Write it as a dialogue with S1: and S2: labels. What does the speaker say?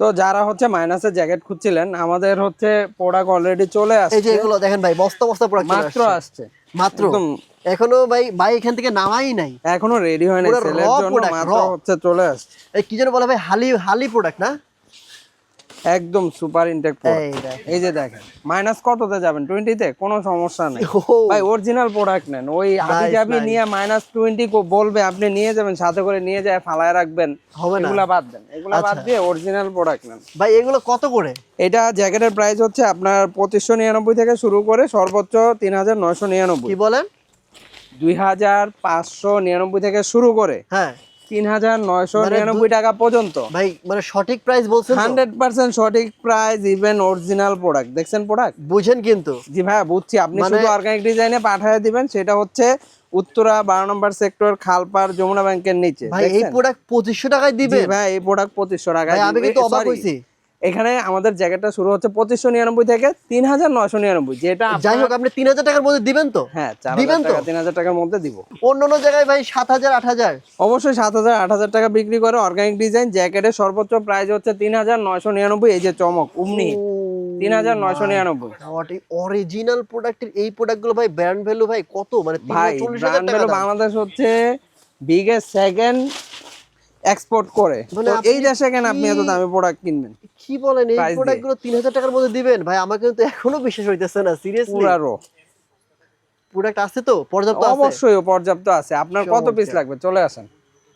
S1: তো যারা হচ্ছে মাইনাসের জ্যাকেট খুঁজছিলেন আমাদের হচ্ছে প্রোডাক্ট অলরেডি চলে
S2: এই
S1: আসছে
S2: যে এগুলো দেখেন ভাই বস্তা বস্তা প্রোডাক্ট
S1: মাত্র আসছে।
S2: মাত্র। এখনও ভাই ভাই এখান থেকে নামাই নাই।
S1: এখনও রেডি হয়
S2: নাই
S1: সেলের জন্য মাত্র হচ্ছে চলে আসছে।
S2: এই কি যেন বলা ভাই হালি হালি প্রোডাক্ট না?
S1: একদম সুপার ইনটেক
S2: এই
S1: যে দেখেন মাইনাস কততে যাবেন? টোয়েন্টিতে কোনো সমস্যা নেই। ভাই অরিজিনাল প্রোডাক্ট নেন। ওই
S2: Nice,
S1: জাবি নিয়ে মাইনাস টোয়েন্টি বলবে আপনি নিয়ে যাবেন সাথে করে নিয়ে যায় ফালায় রাখবেন।
S2: হবে না।
S1: এগুলা বাদ দেন। এগুলা বাদ
S2: আচ্ছা।
S1: দিয়ে অরিজিনাল প্রোডাক্ট নেন।
S2: ভাই এগুলো কত করে?
S1: এটা জ্যাকেটের প্রাইস হচ্ছে আপনার পঁচিশশো নিরানব্বই থেকে শুরু করে সর্বোচ্চ তিন হাজার নয়শো নিরানব্বই।
S2: কি বলেন?
S1: দুই হাজার পাঁচশো নিরানব্বই থেকে শুরু করে।
S2: হ্যাঁ।
S1: তিন হাজার নয়শো
S2: মানে
S1: নিরানব্বই টাকা পর্যন্ত।
S2: ভাই মানে সঠিক প্রাইস বলছেন
S1: হান্ড্রেড পার্সেন্ট সঠিক প্রাইস ইভেন অরিজিনাল প্রোডাক্ট দেখছেন প্রোডাক্ট
S2: বুঝেন কিন্তু।
S1: জি ভাই বুঝছি। আপনি
S2: মানে-
S1: শুধু অর্গানিক ডিজাইনে পাঠিয়ে দিবেন সেটা হচ্ছে উত্তরা বারো নম্বর সেক্টর খালপার যমুনা ব্যাংকের নিচে।
S2: ভাই এই প্রোডাক্ট পঁচিশশো টাকায় দিবে
S1: ভাই এই প্রোডাক্ট পঁচিশশো
S2: টাকায় আমি কিন্তু অবাক হইছি।
S1: এখানে আমাদের জ্যাকেটটা শুরু হচ্ছে পঁচিশশো নিরানব্বই থেকে তিন হাজার নয়শো নিরানব্বই যেটা
S2: যাই হোক আপনি তিন হাজার টাকার মধ্যে দিবেন তো?
S1: হ্যাঁ
S2: দিবেন তো?
S1: তিন হাজার টাকার মধ্যে দিব।
S2: অন্য অন্য জায়গায় ভাই সাত হাজার আট হাজার
S1: অবশ্যই সাত হাজার আট হাজার টাকা বিক্রি করে অর্গানিক ডিজাইন জ্যাকেটের সর্বোচ্চ প্রাইস হচ্ছে তিন হাজার নয়শো নিরানব্বই এই যে চমক উমনি তিন হাজার নয়শো নিরানব্বই।
S2: অরিজিনাল প্রোডাক্টের এই প্রোডাক্টগুলো ভাই ব্র্যান্ড ভ্যালু ভাই কত? মানে
S1: ভাই ব্র্যান্ড
S2: টাকা
S1: বাংলাদেশ হচ্ছে বিগেস্ট সেকেন্ড এক্সপোর্ট করে। এই দেশে কেন আপনি এত দামে প্রোডাক্ট কিনবেন।
S2: কি বলেন এই। প্রোডাক্টগুলো তিন হাজার টাকার মধ্যে দিবেন? ভাই আমাকে কিন্তু এখনও বিশ্বাস হইতেছে না সিরিয়াসলি
S1: পুরারো
S2: প্রোডাক্ট আছে তো? পর্যাপ্ত আছে?
S1: অবশ্যই পর্যাপ্ত আছে। আপনার কত পিস লাগবে? চলে আসেন।